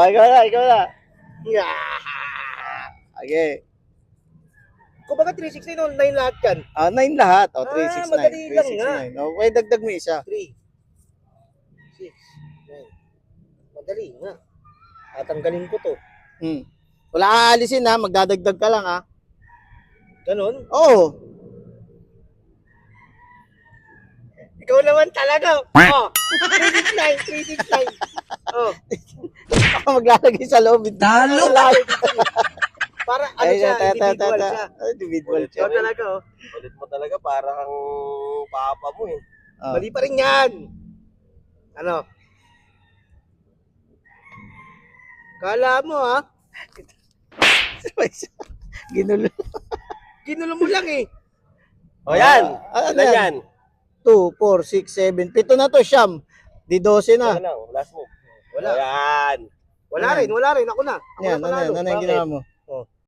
Ah, ikaw na, ikaw na. Okay. Kung baga 369 o 9 lahat yan. Ah, 9 lahat. Oh, Ah, 369. madali lang nga. 369. Oh, okay, dagdag mo isa. 3, 6, 9. Madali nga. Tatanggalin ko to. Hmm. Wala kang aalisin ha, magdadagdag ka lang ha. Ganon. Oo. Ikaw naman talaga. Oh, 369, 369. Oh, maglalagay sa loob. Talo! para ano Ay, siya, ta- ta- ta- individual ta- siya. Ay, Individual siya. Ikaw talaga oh. Ulit mo talaga para kang papa mo eh. Oh. Mali pa rin yan. Ano? Kala mo ha? Ginulo. Ginulo mo lang eh. O yan! Ah, ano Ilan yan? yan? 2, 4, 6, 7. Pito na to, Siyam. Di 12 na. Ano lang, last mo. Wala. O yan! Wala rin, wala rin. Ako na. Ako Yan, na ano yan? panalo. Ano yung Bakit? ginawa mo?